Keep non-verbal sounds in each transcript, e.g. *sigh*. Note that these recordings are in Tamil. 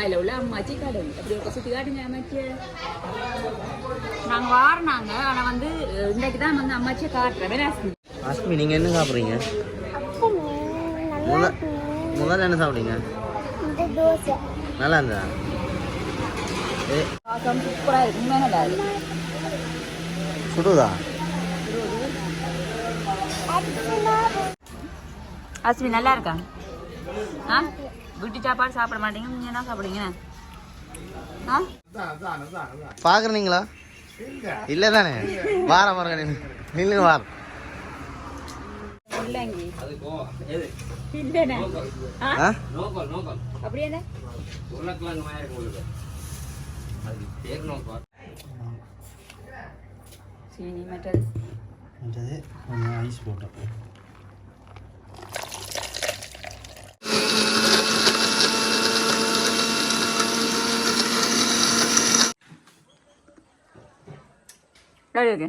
வெள்ளாயில உள்ள அம்மாச்சி கடை அப்படி ஒரு சுற்றி காட்டுங்க அம்மாச்சி. நாங்கள் வாரினாங்க ஆனால் வந்து இன்றைக்கு தான் வந்து அம்மாச்சியை காட்டுறேன். அஸ்மி நீங்கள் என்ன சாப்பிட்றீங்க? முத முதல்ல என்ன தோசை. நல்லா இருந்தா சூப்பராக இருக்கு. நல்லா சுடுதா? அஸ்மி நல்லா இருக்கா? ஆ? வீட்டு சாப்பாடு சாப்பிட மாட்டீங்க நீங்கள் என்ன சாப்பிடுங்க ஆ பார்க்குறீங்களா இல்லை. தானே? வார பாருங்க நில்லுங்க என்ன? சீனி மற்றது. ஐஸ் போட்டோம் எப்படி இருக்கு.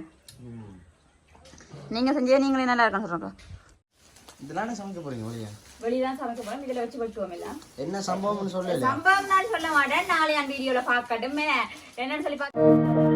நீங்கள் செஞ்சே நீங்களே நல்லா இருக்கணும் சொல்கிறோம் இதெல்லாம் சமைக்க போறீங்க வெளியே வெளியே தான் சமைக்க போகிறோம் இதில் வச்சு வச்சுவோம் எல்லாம். என்ன சம்பவம்னு சொல்லல சம்பவம் நான் சொல்ல மாட்டேன் நாளை அந்த வீடியோவில் பார்க்கட்டுமே. என்னன்னு சொல்லி பார்க்க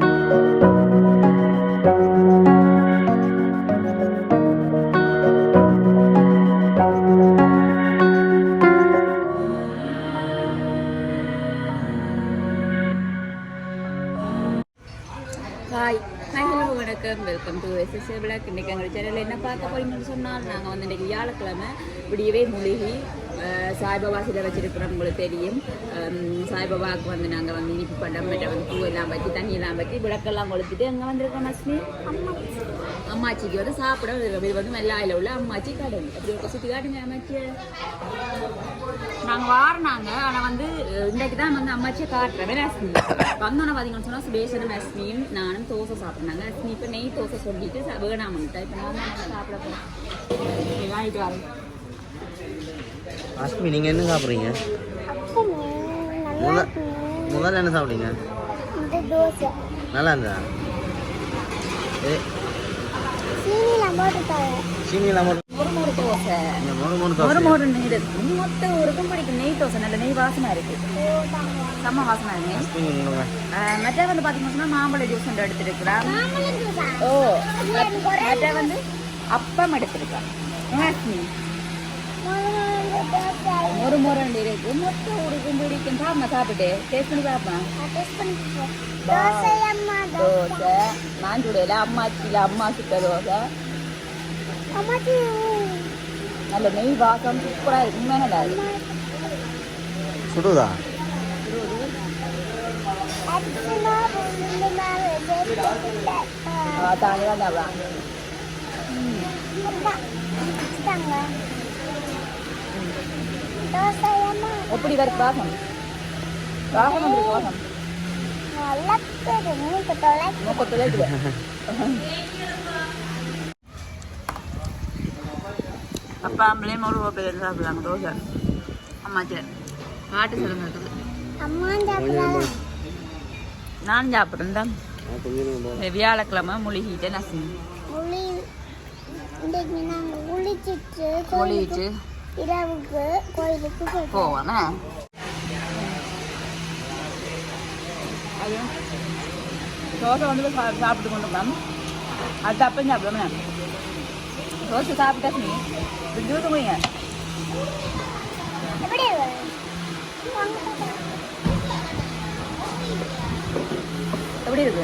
வெல்கம் டு எஸ்எஸ்ஏ விளக் எங்கள் சேனலில் என்ன பார்க்க போறீங்கன்னு சொன்னால் நாங்கள் வந்து இன்றைக்கி வியாழக்கிழமை விடியவே மூலிகை சாய்பாபா சிலை வச்சிருக்கிறவங்களுக்கு தெரியும். சாய்பாபாவுக்கு வந்து நாங்கள் வந்து இனிப்பு பண்டம் மற்ற வந்து பூ எல்லாம் வச்சு தண்ணியெல்லாம் வச்சு விளக்கெல்லாம் கொளுத்துட்டு அங்கே வந்திருக்கோம் அஸ்மி அம்மாச்சிக்கு வந்து சாப்பிட வந்திருக்கோம். இது வந்து மெல்லாயில் உள்ள அம்மாச்சி கடை அப்படி ஒரு சுற்றி காட்டுங்க அம்மாச்சி. நாங்கள் வாரினாங்க ஆனால் வந்து இன்றைக்கு தான் வந்து அம்மாச்சியை காட்டுறேன் அஸ்மி வந்தோன்னே பார்த்தீங்கன்னு சொன்னால் சுபேஷனும் அஸ்மியும் நானும் தோசை சாப்பிட்றாங்க அஸ்மி இப்போ நெய் தோசை சொல்லிட்டு ச- வேணாமன்ட்டா இப்போ நான் சாப்பிட போகிறேன் வாங்கிட்டு வரேன் அஸ்மி நீங்கள் என்ன சாப்பிட்றீங்க? முத முதல்ல என்ன சாப்பிட்டீங்க இந்த தோசை. நல்லா இருந்தா ஏ சீனியில் போட்டுட்டாங்க சீனி இல்லாமல் ஒரு மூணு தோசை. இந்த மூணு மூணு ஒரு தோசை மூணு நெய் இருக்கு மொத்த ஊருக்கும் பிடிக்கும் நெய் தோசை நல்ல நெய் வாசமாக இருக்குது செம்ம வாசமாக இருக்கு. அஸ்மி நில்லுங்க. ஆஹ் மற்ற வந்து பார்த்தீங்கன்னா மாம்பழ ஜூஸ் எடுத்துருக்குறான் ஓ மற்ற வந்து அப்பம் எடுத்திருக்கான் ஒரு முறை இருக்கு மொத்த ஊருக்கும் பிடிக்கும் சாப்பிட சாப்பிட்டு டேஸ்ட் பண்ணி பார்ப்பேன் தோசை அம்மா தோசை நான் சுடையில அம்மாச்சியில் அம்மா சுட்ட தோசை நல்ல நெய் வாசம் சூப்பராக இருக்கு உண்மையாக நல்லா இருக்கு சுடுதா அடிச்சுனா தான் எப்படி வாசம் எப்படி வாசம் நல்லா தெரியும் மூக்கு தொலை மூக்கத்தில் இருக்குது அப்பா அம்பளையும் ஒரு பேர் சாப்பிடலாங்க தோசை. அம்மாச்சி பாட்டு சொல்லுங்க இருக்குது. சாப்பிடலாம். நான் சாப்பிட்றேன் தான். வியாழக்கிழமை முழுகிட்டு நசி உளி இரவுக்கு கோயிலுக்கு போவானே அது தோசை வந்து சா- சாப்பிட்டு கொண்டு மேம் அது அப்பம் சாப்பிடுவோம் மேம் தோசை சாப்பிட்டா நீ ஜூஸ் குடிங்க எப்படி எப்படி இருக்கு?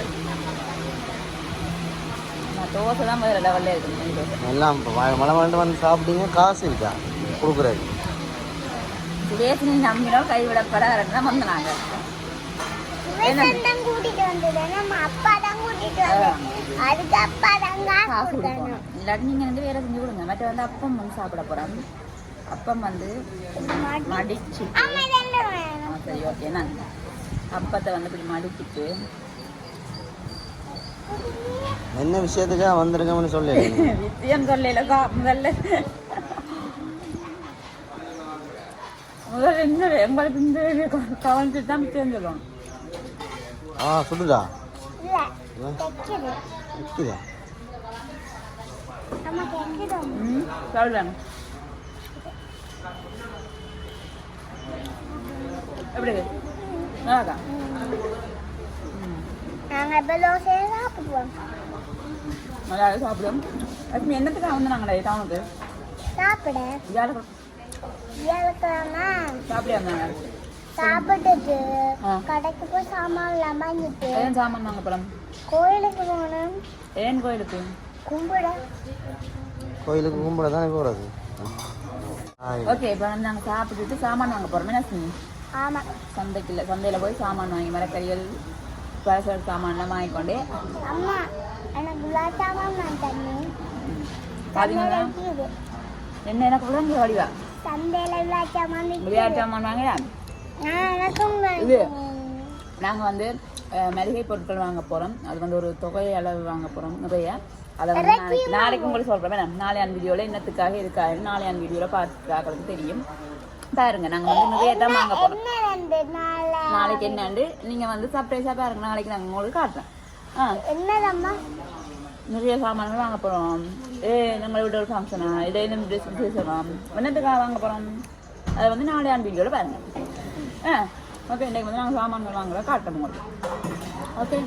நான் தோசை தான் வேறு லெவலில் இருக்கு எல்லாம் மழை மழை வந்து சாப்பிட்டீங்க காசு இருக்கா? கொடுக்குறாரு. நீ நம்பினோம் கைவிடப்படாதுன்னு தான் வந்து நாங்கள் தான் கூட்டிட்டு வந்தது. நம்ம அப்பா தான் கூட்டிட்டு வந்தது. அதுக்கு அப்பா தான் காசு காசு கொடுக்கணும். கொடுக்கணும். இல்லாட்டி நீங்கள் வந்து வேறு செஞ்சு கொடுங்க. மற்ற வந்து அப்பம் வந்து சாப்பிட போகிறாங்க அப்பம் வந்து மடிச்சு. சரி ஓகே நாங்க அப்பத்தை வந்து இப்படி மடிச்சிட்டு. என்ன விஷயத்துக்காக வந்திருக்கோம்னு சொல்லி *laughs* வித்தியம் சொல்லல முதல்ல. முதல்ல இந்த எங்களுக்கு இந்த கவனிச்சு தான் சொல்லுவோம் ஆ அம்மா தைக்குது ம் சொல்லுங்க எப்படி? நல்லாக்கா இப்ப சாப்பிடுவோம். நல்லா சாப்பிடுவோம் லட்சுமி என்னத்துக்காக வந்து நாங்கள் டவுனுக்கு சாப்பிட. இருந்தாங்க சாப்பிட்டுட்டு. கடைக்கு போய் சாமான் எல்லாம் வாங்கிட்டு ஏன் சாமான் வாங்க போகிறோம் கோயிலுக்கு போகணும். ஏன் கோயிலுக்கு? கும்பிட. கோயிலுக்கு கும்பிட தானே போகிறது ஓகே இப்போ வந்து நாங்கள் சாப்பிட்டுட்டு சாமான் வாங்க போகிறோம் என்ன ஆமா. சந்தைக்கு இல்லை சந்தையில் போய் சாமான் வாங்கி மரக்கறிகள் பழச சாமான்லாம் வாங்கிக்கொண்டு. அம்மா எனக்கு ஜாமுன் நான் தண்ணி என்ன எனக்கு விளங்க வடிவா? சந்தையில விளையாட்டு சாமான் இது. நாங்கள் வந்து மளிகை பொருட்கள் வாங்க போகிறோம் அது வந்து ஒரு தொகை அளவு வாங்க போகிறோம் நிறைய. அதை வந்து நாளைக்கு நாளைக்கு உங்களுக்கு சொல்கிறேன் நாளையான் வீடியோவில் என்னத்துக்காக இருக்காது நாளையான் வீடியோவில் பார்த்து பார்க்கறது தெரியும். பாருங்க நாங்கள் வந்து நிறைய தான் வாங்க போகிறோம் நாளைக்கு என்னண்டு? நீங்கள் வந்து சர்ப்ரைஸாக பாருங்க. நாளைக்கு நாங்கள் உங்களுக்கு காட்டுறேன் ஆ. என்னதம்மா? நிறைய சாமான்கள் வாங்க போகிறோம் ஏ நம்ம வீட்டு ஒரு ஃபங்க்ஷனா இதே இந்த ட்ரெஸ் விசேஷம் என்னத்துக்காக வாங்க போகிறோம் அதை வந்து நாளையான் வீடியோவில் பாருங்க. ஆ ஓகே இன்றைக்கு வந்து நாங்கள் சாமான்கள் வாங்குறோம் காட்டுறோம் உங்களுக்கு. ஓகே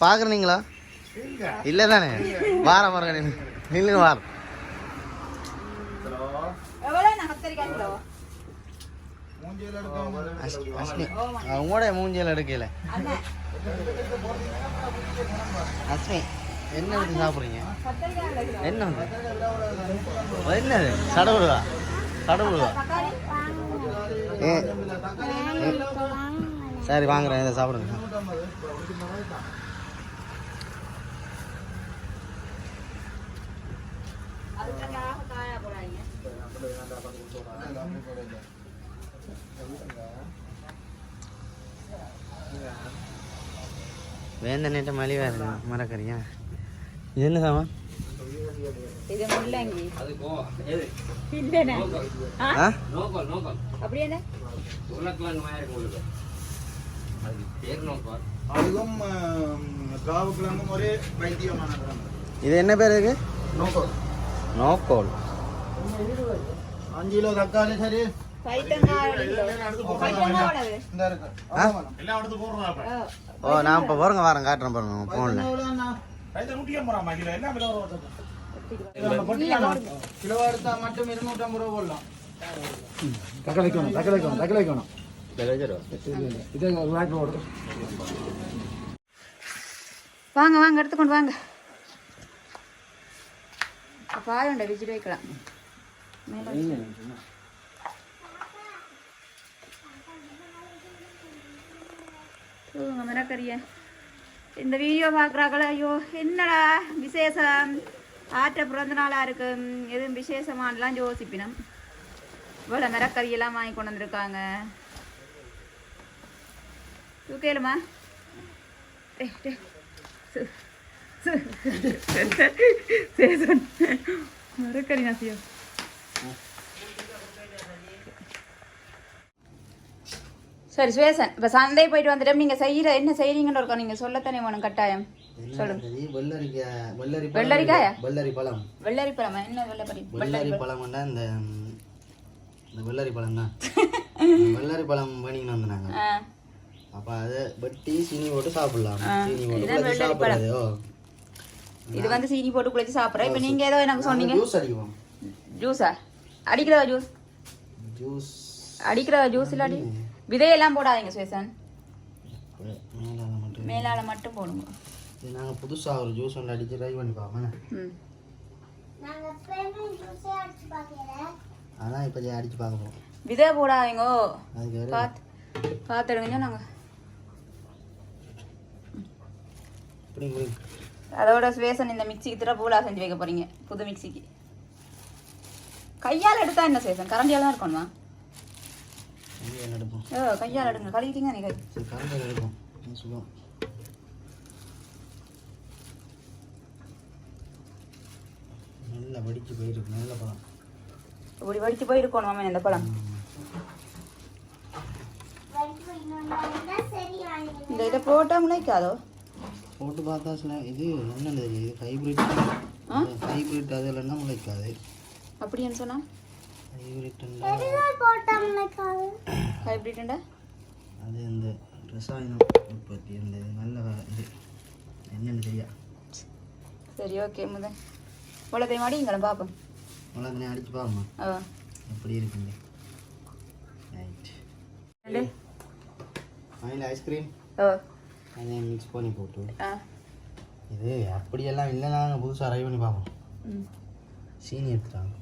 பார்க்குறீங்களா இல்லை தானே? வாரம் நின்று நில்லுங்க வாரம். எவ்வளோ நான் கத்தரிக்காய் கிலோ அஸ்- அஸ்மி உங்களோட மூஞ்சியில் எடுக்கல. அஸ்மி என்ன எடுத்து சாப்பிட்றீங்க? என்ன வந்து என்னது? சடவுடுவா சடவுடுவா. சரி வாங்குறேன் இதை சாப்பிடுங்க அதுக்காக காயா போடாதீங்க வேந்த நேட்ட மலிவாக இருக்கு. மரக்கறியா இது என்ன சாமான் இது முள்ளங்கி. இல்லைண்ணே. அப்படி என்ன? அதுவும் திராவக்கிழங்கும் ஒரே வைத்தியமான இது என்ன பேர் இருக்கு நோக்கம் நோக்கோல். அஞ்சு கிலோ தக்காளி சரி? இந்த இருக்கு? எல்லாம் எடுத்து போடுறா ஆ. ஓ நான் இப்போ பாருங்க வரேன் காட்டுறேன் பாருங்க ஃபோனில் கிலோ எடுத்தா மட்டும் இருநூற்றம்பது ரூபா போடலாம் வைக்கணும் தக்காளி வைக்கணும் இது வாங்க வாங்க எடுத்துக்கொண்டு வாங்க. பாயுண்ட விஜய் வைக்கலாம் மேல வச்சு. தூங்க மிரக்கறிய இந்த வீடியோ பார்க்குறாங்களே ஐயோ என்னடா விசேஷம்? ஆற்ற பிறந்த நாளாக இருக்கும் எதுவும் விசேஷமானலாம் யோசிப்பினம். இவ்வளோ மிரக்கறியெல்லாம் வாங்கி கொண்டு வந்திருக்காங்க. தூக்கலுமா சேசன் மரக்கறி நாசியோ. சரி சுவேசன் இப்போ சந்தை போயிட்டு வந்துட்டோம் நீங்கள் செய்கிற என்ன செய்கிறீங்கன்னு இருக்கோம். நீங்கள் சொல்லத்தானே வேணும் கட்டாயம். சொல்லுங்க. வெள்ளரிக்காய்? வெள்ளரி பழம் வெள்ளரி பழமா என்ன வெள்ளரி வெள்ளரி பழம் இந்த வெள்ளரி பழம் தான் வெள்ளரி பழம் பண்ணிக்கின்னு வந்து நாங்கள் ஆ. அப்போ அதை வெட்டி சீனி போட்டு சாப்பிடலாம். சீனி போட்டு. சாப்பிடாது இது வந்து சீனி போட்டு குளிச்சு சாப்பிட்றேன் இப்போ நீங்கள் ஏதோ எனக்கு சொன்னீங்க. ஜூஸ் அடிக்குவோம். ஜூஸா அடிக்கிறவா ஜூஸ் ஜூஸ் அடிக்கிறவா ஜூஸ் இல்லாடி விதையெல்லாம் போடாதீங்க சுவேசன் மேலால மட்டும். மேலால மட்டும் போடுங்க. இது நாங்கள் புதுசாக ஒரு ஜூஸ் ஒன்று அடித்து ட்ரை பண்ணி பார்ப்போம் ம். நாங்க எப்பயுமே ஜூஸே அடிச்சு பார்க்கிறேன் அதான் இப்போ அடித்து பார்க்க விதை போடாதீங்கோ. பார்த்துடுங்க நாங்கள் இப்படி இப்படி அதோட சுவேசன் இந்த மிக்சிக்கு திற பூலா செஞ்சு வைக்க போறீங்க. புது மிக்சிக்கு கையால் எடுத்தா என்ன சேசன் கரண்டியால் தான் இருக்கணுமா ஓ கையால் எடுங்க. கழுவிட்டீங்க நீ கை. எடுப்போம். சொல்லுவோம்? நல்லா வடிச்சு போயிருக்கு. நல்ல பழம். இப்படி வடிச்சு போயிருக்கணும் மாமன் இந்த பழம். இந்த இதை போட்டால் முளைக்காதோ? போட்டு பார்த்தா சில இது என்னன்னு தெரியுது. இது ஹைப்ரிட் ஆ? ஹைபிரிட் அது இல்லைன்னா முளைக்காது. அப்படின்னு சொன்னா? அது இந்த ரசாயனம் உற்பத்தி அந்த நல்ல இது. என்னன்னு தெரியா? சரி ஓகே முதல் இவ்வளோ மாடி இங்கே பார்ப்போம் உலகனே அடிச்சு பாருமா ஆ. எப்படி இருக்குங்க? ரைட் ஃபைனல் ஐஸ்கிரீம் ஓ அதையும் மிக்ஸ் பண்ணி போட்டு. ஆ. இது அப்படியெல்லாம் இல்லை நாங்கள் புதுசாக ட்ரை பண்ணி பார்ப்போம் ம். சீனி எடுத்துட்டாங்க.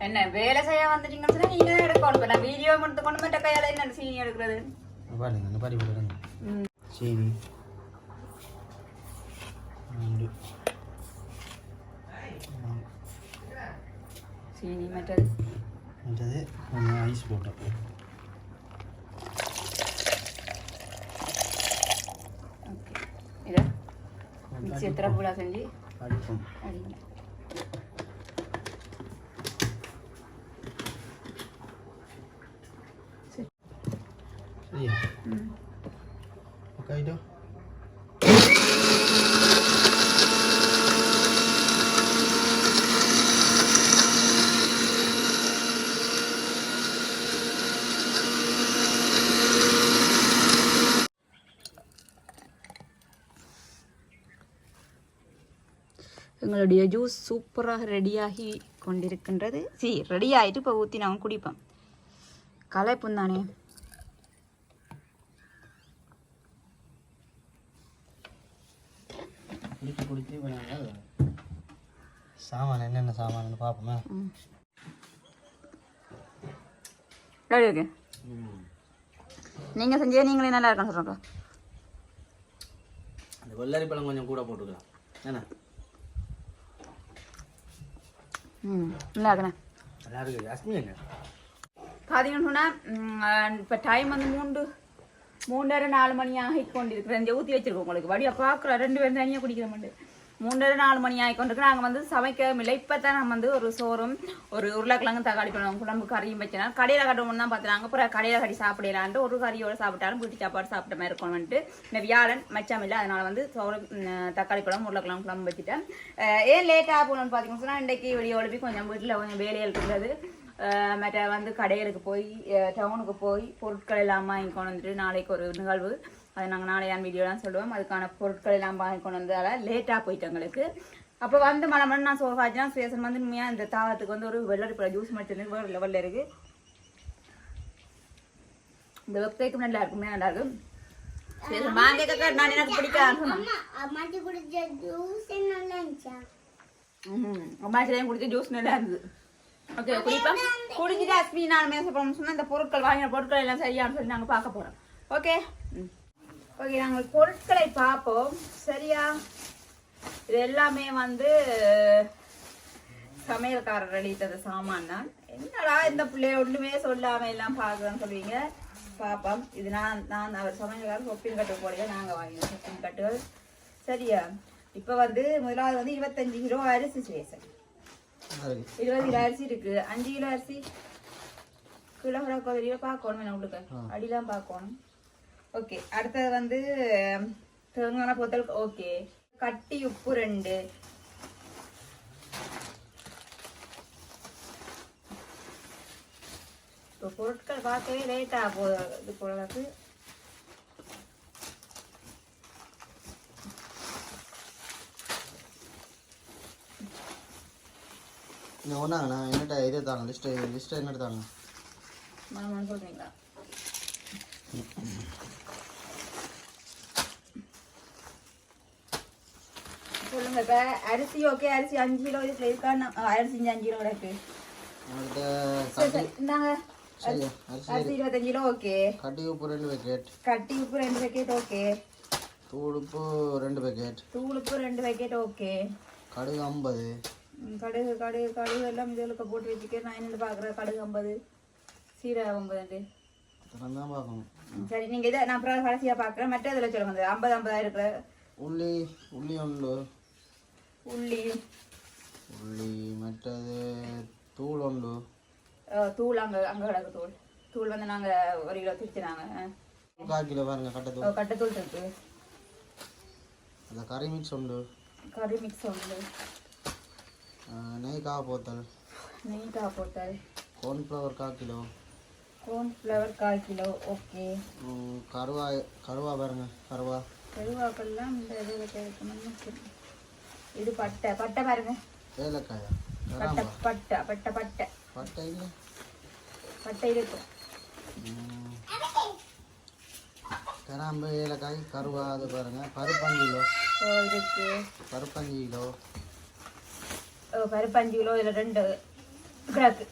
என்ன வேலை செய்ய வந்துட்டீங்கன்னு சொன்னா நீங்க எடுக்கணும். இப்போ நான் வீடியோ மட்டும் கொண்டு மட்டும் கையால என்ன சீனி எடுக்கிறது? பாருங்க இந்த பாடி போடுங்க ம். சீனி. சீனி மற்றது? மற்றது ஐஸ் போட்டோம். ஓகே. இதை மிக்சி எத்தனை பூலா செஞ்சு? அடிப்போம் அடிக்கணும் சரியா ம் ஓகே ஆயிட்டோ எங்களுடைய ஜூஸ் சூப்பராக ரெடியாகி கொண்டிருக்கின்றது. சி ரெடி ஆகிட்டு இப்போ ஊற்றி நாங்கள் குடிப்போம். கலைப்பும் தானே சாமான் என்னென்ன சாமான்னு பார்ப்போமே ஓகே. நீங்கள் செஞ்சே நீங்களே நல்லா இருக்கணும் சொல்கிறோம் அந்த வெள்ளரி பழம் கொஞ்சம் கூட போட்டுக்கலாம். என்ன? ம் நல்லா இருக்கண்ணே நல்லா இருக்கு ஜாஸ்மி என்ன பார்த்தீங்கன்னு சொன்னால் இப்போ டைம் வந்து மூன்று மூன்றரை நாலு மணி ஆகி கொண்டிருக்கிறேன் ஊற்றி வச்சிருக்கோம் உங்களுக்கு வடியா பார்க்குறோம் ரெண்டு பேரும் தனியாக குடிக்கிற மாட்டு மூன்றரை நாலு மணி ஆகி கொண்டிருக்கு நாங்கள் வந்து சமைக்கவும் இல்லை. இப்போ தான் நம்ம வந்து ஒரு சோறும் ஒரு உருளைக்கிழங்கு தக்காளி பண்ணுவோம் குழம்பு கறியும் வச்சேன் கடையில் கட்டணும்னு தான் பார்த்துனாங்க அப்புறம் கடையில் கறி சாப்பிடலான்ட்டு ஒரு கறியோடு சாப்பிட்டாலும் வீட்டு சாப்பாடு சாப்பிட்ட மாதிரி இருக்கணும்ட்டு இந்த வியாழன் மச்சம் இல்லை. அதனால் வந்து சோறு தக்காளி பழம் உருளைக்கிழங்கு குழம்பு வச்சுட்டேன். ஏன் லேட்டாக போகணும்னு பார்த்தீங்கன்னு சொன்னால் இன்றைக்கி வெளியே ஒழுப்பி கொஞ்சம் வீட்டில் கொஞ்சம் வேலையில் இருக்கிறது மற்ற வந்து கடைகளுக்கு போய் டவுனுக்கு போய் பொருட்கள் எல்லாம் வாங்கி கொண்டு வந்துட்டு நாளைக்கு ஒரு நிகழ்வு. அதை நாங்கள் நாளையான் வீடியோலாம் சொல்லுவோம். அதுக்கான பொருட்கள் எல்லாம் வாங்கி கொண்டு வந்ததால லேட்டாக போயிட்டு எங்களுக்கு. அப்போ வந்து மழை மணி நான் சோகாச்சுனா சுயசன் வந்து உண்மையாக இந்த தாவத்துக்கு வந்து ஒரு வெள்ளரி பழ ஜூஸ் மட்டும் வேறு லெவலில் இருக்குது இந்த வெப்சைட்டும் நல்லா இருக்குமே. நல்லா இருக்கும் எனக்கு அம்மாச்சி குடிச்ச ஜூஸ் நல்லா இருந்தது. ஓகே குடிச்சிட்டு அஸ்மி நான் மேச போகணும்னு சொன்னால் இந்த பொருட்கள் வாங்கின பொருட்கள் எல்லாம் சரியான்னு சொல்லி நாங்கள் பார்க்க போகிறோம் ஓகே ம். ஓகே நாங்கள் பொருட்களை பார்ப்போம். சரியா? இது எல்லாமே வந்து சமையல்காரர் அளித்தது சாமான் தான். என்னடா இந்த பிள்ளைய ஒன்றுமே சொல்லாம எல்லாம் பார்க்குறேன்னு சொல்லுவீங்க? பார்ப்போம். இது நான் நான் அவர் சமையல்காரர் சொப்பின் கட்டு போடையே நாங்கள் வாங்கினோம் சொப்பின் கட்டுகள் சரியா? இப்போ வந்து முதலாவது வந்து இருபத்தஞ்சு கிலோ அரிசி சுவேசன் இருபது கிலோ அரிசி இருக்கு. அஞ்சு கிலோ அரிசி. கிலோ கிலோ பார்க்கணும். உங்களுக்கு அடிலாம் பார்க்கணும். ஓகே அடுத்தது வந்து தேங்காய் பொத்தல் ஓகே. கட்டி உப்பு ரெண்டு. இப்போ பொருட்கள் பார்க்கவே லேட்டாக போகுது இது போலக்கு இந்த ஒன்றாங்கண்ணா என்னட்ட இதே தாங்க லிஸ்ட்டு லிஸ்ட்டு என்னட்டு தாங்க சொல்கிறீங்களா சொல்லுங்க. இப்போ அரிசி ஓகே அரிசி அஞ்சு கிலோ இதில் இருக்கான்னு ஆ, அரிசி அஞ்சு கிலோ இருக்கு. சரியா அரிசி இருபத்தஞ்சு கிலோ ஓகே கட்டி உப்பு ரெண்டு பேக்கெட் கட்டி உப்பு ரெண்டு பேக்கெட் ஓகே தூள் உப்பு ரெண்டு பேக்கெட் தூள் உப்பு ரெண்டு பேக்கெட் ஓகே கடுகு ஐம்பது. கடுகு கடுகு கடுகு எல்லாம் இதுகளுக்கு போட்டு வச்சுக்க நான் என்னென்னு பார்க்குறேன் கடுகு ஐம்பது சீரகம் ஐம்பது சரி நீங்கள் இதை நான் அப்புறம் கடைசியாக பார்க்குறேன் மற்ற இதில் சொல்லுங்க. ஐம்பது ஐம்பதா இருக்கிற? உள்ளி உள்ளி ஒன்று மற்றது தூள் ஒன்று அஹ், தூள் அங்கே அங்கே கிடக்கு தூள் தூள் வந்து நாங்கள் ஒரு கிலோ திருச்சினாங்க கால் கிலோ பாருங்க கட்டை தூள் கட்டத்தூள் இருக்கு அந்த கறி மிக்ஸ் உண்டு கறி மிக்ஸ் உண்டு நெய் காவ போத்தல் நெய் கா போட்டால் கார்ன்ஃப்ளவர் கால் கிலோ கார்ன்ஃப்ளவர் கால் கிலோ ஓகே கருவா கருவா பாருங்க கருவா கருவாக்கெல்லாம் இந்த கேட்கணும்னு சரி. இது பட்டை பட்டை பாருங்க. ஏலக்காயா? பட்டை பட்டை பட்டை பட்டை. பட்டை இல்லை. பட்டை இருக்கும். கிராம்பு ஏலக்காய் கருவா அது பாருங்க. பருப்பஞ்சு கிலோ. ஓ இருக்கு பருப்பஞ்சு கிலோ. ஓ பருப்பு அஞ்சு கிலோ இதில் ரெண்டு கிராக்கு.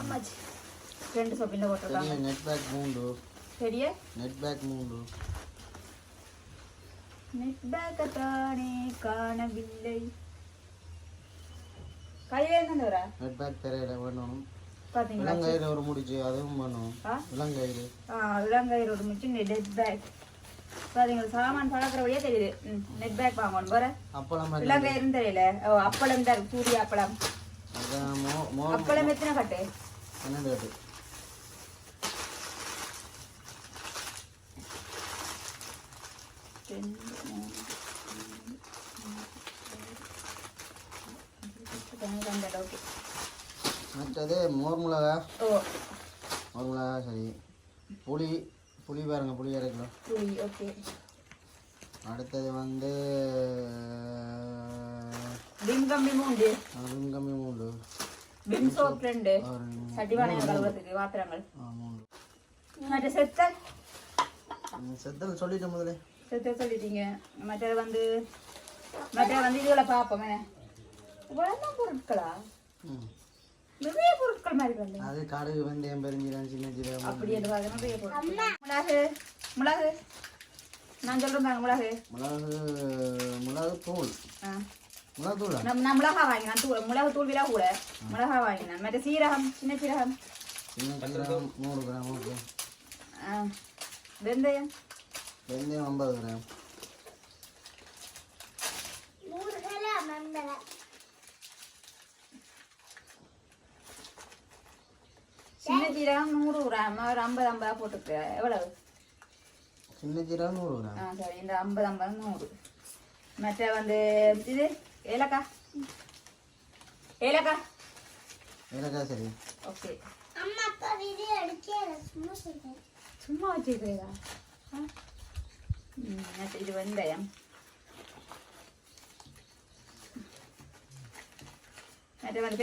ஆமாச்சு. ரெண்டு சொப்பில் பெரிய போட்டிருக்காங்க நெட் பேக் மூண்டு சரியா நெட் பேக் மூண்டு நெட் பேக்கை தானே காணவில்லை கைவேந்தன் வரா? நெட் பேக் தெரியல வேணும் இளங்கயிறு ஒரு முடிச்சு அதுவும் ஆ? இளங்கயிறு இளங்கயிறு ஒரு மிச்சு நெட் பேக் பார்த்தீங்களா சாமான் பழக்கிறபடியே தெரியுது. நெட் பேக் வாங்கணும். வர? அப்பளம் இளங்கயிறுன்னு தெரியல. ஓ அப்பளம் தான் இருக்கு. சூரிய அப்பளம். அதான் மோ மோ அப்பளம் எத்தனை கட்டு? பன்னெண்டு கட்டு? ரெண்டு மூணு பன்னெண்டு ஓகே மற்றது மோர் மிளகா. மோர் மிளகா சரி. புளி புளி பாருங்க புளி அரை கிலோ புளி ஓகே. அடுத்தது வந்து கம்பி மூண்டு. கம்மி மூண்டு. விம் சோப் ரெண்டு. ஒரு சட்டிவானையம் கழுவுறதுக்கு பாத்திரங்கள். மூண்டு மற்ற செத்தல்? செத்தல் சொல்லிட்டேன் முதல்ல. செத்தல் சொல்லிட்டீங்க. மற்றது வந்து மற்றது வந்து இதுல பார்ப்போம் என்ன? இவ்வளோதான் பொருட்களா? ம். நிறைய பொருட்கள் மாதிரி வந்து அது கடுகு வெந்தயம் பெருஞ்சீரகம் சின்ன ஜீரகம் அப்படி என்று பார்க்க நிறைய பொருட்கள். மிளகு மிளகு. நான் சொல்றேன் பாருங்க மிளகு. மிளகு மிளகு தூள். ஆ. மிளகு தூளா? நான் மிளகா வாங்கினேன் தூள் மிளகு தூள் விழா கூட. மிளகா வாங்கினேன். மற்ற சீரகம் சின்ன சீரகம். சின்ன ஜீரகம் நூறு கிராம் வெந்தயம். வெந்தயம் ஐம்பது கிராம் நூறு கிராம் மண்டல சின்ன சீரகம் நூறு கிராம் ஒரு ஐம்பது ஐம்பதா போட்டுக்க எவ்வளவு சின்ன ஜீரகம் நூறு கிராம் ஆ சரி இந்த ஐம்பது ஐம்பது நூறு மற்ற வந்து இது ஏலக்காய் ஏலக்காய் ஏலக்காய் சரி ஓகே அம்மா அப்பா வீடியோ எடுக்கே சும்மா சொல்றேன் சும்மா வச்சுக்கிறீங்களா இது வெந்தயம் மற்ற வந்து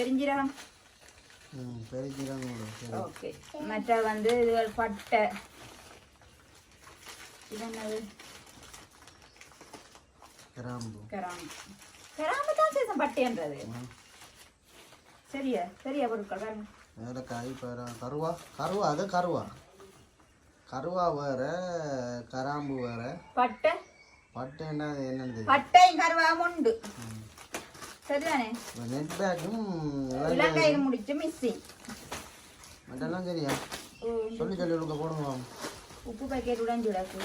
ஓகே. மற்ற வந்து இது ஒரு பட்டை. இது என்னது? கிராம்பு. கிராம்பு. கிராம்பு தான் சேசம் பட்டைன்றது. சரியா? சரியா பொருட்கள் பாருங்க ஏலக்காய் பெர கருவா கருவா அது கருவா. கருவா வேற கராம்பு வேற. பட்டை? பட்டு என்ன தெரியும் பட்டையும் கருவாம உண்டு. சரிதானே? நெட் பேக்கும் இலங்கையில முடிச்சு மிஸ்ஸிங் மற்றெல்லாம் சரியா? சொல்லி சொல்லி கொடுக்க போடுவோம். உப்பு பாக்கெட் உடஞ்சு கிடக்கு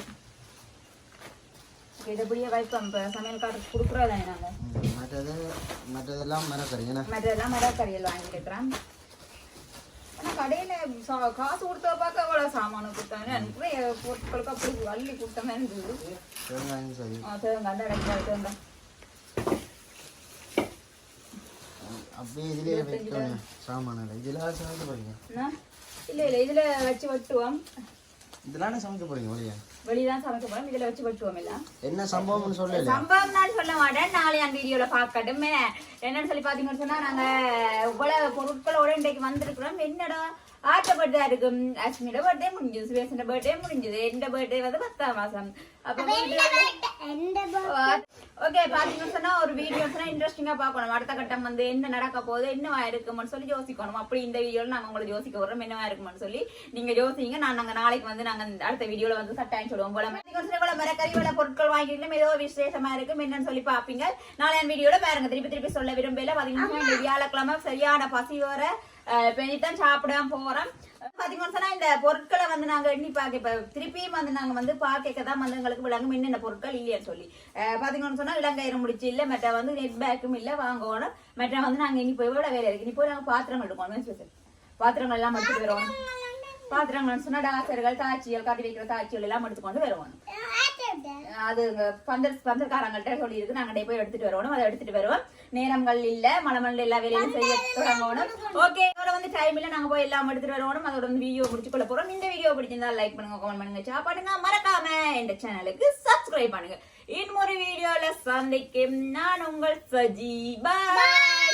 இதப்படியே வைப்போம். இப்போ சமையல்காரருக்கு கொடுக்குறோதானே நாங்கள் ம், மற்றது மற்றதெல்லாம் மரக்கறி மற்றதெல்லாம் மரக்கறியல் வாங்கிட்டுருக்குறோம் ஆனால் கடையில் காசு கொடுத்த பார்க்க அவ்வளோ சாமான் கொடுத்தாங்க. பொருட்களுக்கு அப்படி அள்ளி கொடுத்த மாதிரி இருந்தது. தேங்காயும் சரி. ஆ தேங்க அந்த இடத்துல தேங்க அப்படியே இதுலேயே வைக்கணும். சாமானில் இதில் சமைக்க போறீங்க? இல்லை இல்லை இதில் வச்சு வெட்டுவோம். இதெல்லாம் சமைக்க போறீங்க வழியா? வெளியதான் சமைக்க போகிறோம் இதில் வச்சு வெட்டுவோம் எல்லாம். என்ன சம்பவம்னு சொல்லல? சம்பவம் நான் சொல்ல மாட்டேன். நாளை அந்த வீடியோல பார்க்கட்டும். என்னன்னு சொல்லி பாத்தீங்கன்னு சொன்னா நாங்க இவ்வளவு பொருட்களோட இன்றைக்கு வந்திருக்கிறோம். என்னடா ஆட்ட பர்த்டே இருக்கு அஸ்மியோட பர்த்டே முடிஞ்சது சுவேசனோட பர்த்டே முடிஞ்சது. எந்த பர்த்டே வந்து பத்தாம் மாசம். அப்ப ஓகே பாத்தீங்கன்னு சொன்னா ஒரு வீடியோ இன்ட்ரெஸ்டிங்கா பார்க்கணும். அடுத்த கட்டம் வந்து என்ன நடக்க போகுது என்னவா இருக்கும்னு சொல்லி யோசிக்கணும். அப்படி இந்த வீடியோல நாங்க உங்களை யோசிக்க வரோம் என்னவா இருக்கும்னு சொல்லி நீங்க யோசிங்க. நான் நாங்க நாளைக்கு வந்து நாங்க அடுத்த வீடியோல வந்து சட்டாயம் சொல்லுவோம் போல. பாத்தீங்கன்னு சொன்னா கறி மரக்கறி இவ்வளவு பொருட்கள் வாங்கிட்டு ஏதோ விசேஷமா இருக்கும். என்னன்னு சொல்லி பாப்பீங்க நாளைய வீடியோல பாருங்க. திருப்பி திருப்பி சொல்ல விரும்பல. பாத்தீங்கன்னா வியாழக்கிழமை சரியான பசி வர பெண்ணித்தான் சாப்பிடாம போகிறோம் பாத்தீங்கன்னு சொன்னால் இந்த பொருட்களை வந்து நாங்கள் எண்ணி பார்க்க இப்போ திருப்பியும் வந்து நாங்கள் வந்து பார்க்க தான் வந்து எங்களுக்கு விளங்கும். என்னென்ன பொருட்கள் இல்லைன்னு சொல்லி. பார்த்தீங்கன்னு சொன்னால் இளங்கயிறு முடிச்சு இல்லை மற்ற வந்து நெட் பேக்கும் இல்லை வாங்கணும். மற்ற வந்து நாங்கள் இனி போய் விட வேலை இருக்கு? இனி போய் நாங்கள் பாத்திரங்கள் எடுக்கணும். சொல்லி பாத்திரங்கள் எல்லாம் எடுத்துட்டு வருவோம். பாத்திரங்கள் சொன்னால் டாசர்கள் தாச்சியல் காட்டி வைக்கிற தாச்சியல் எல்லாம் எடுத்துக்கொண்டு வருவோம். அது இங்க பந்தல் பந்தல்காரங்கள்ட்ட சொல்லி இருக்கு நாங்க போய் எடுத்துட்டு வருவோம். அதை எடுத்துட்டு வருவோம். நேரங்கள் இல்ல மலமல்ல எல்லா வேலையும் செய்ய தொடங்கணும். ஓகே அதோட வந்து டைம் இல்ல. நாங்க போய் எல்லாம் எடுத்துட்டு வருவோம் அதோட வந்து வீடியோ முடிச்சுக்கொள்ள போறோம். இந்த வீடியோ பிடிச்சிருந்தா லைக் பண்ணுங்க கமெண்ட் பண்ணுங்க ஷேர் பண்ணுங்க. மறக்காம இந்த சேனலுக்கு சப்ஸ்கிரைப் பண்ணுங்க. இன்னொரு வீடியோல சந்திக்கும். நான் உங்கள் சஜி. பாய்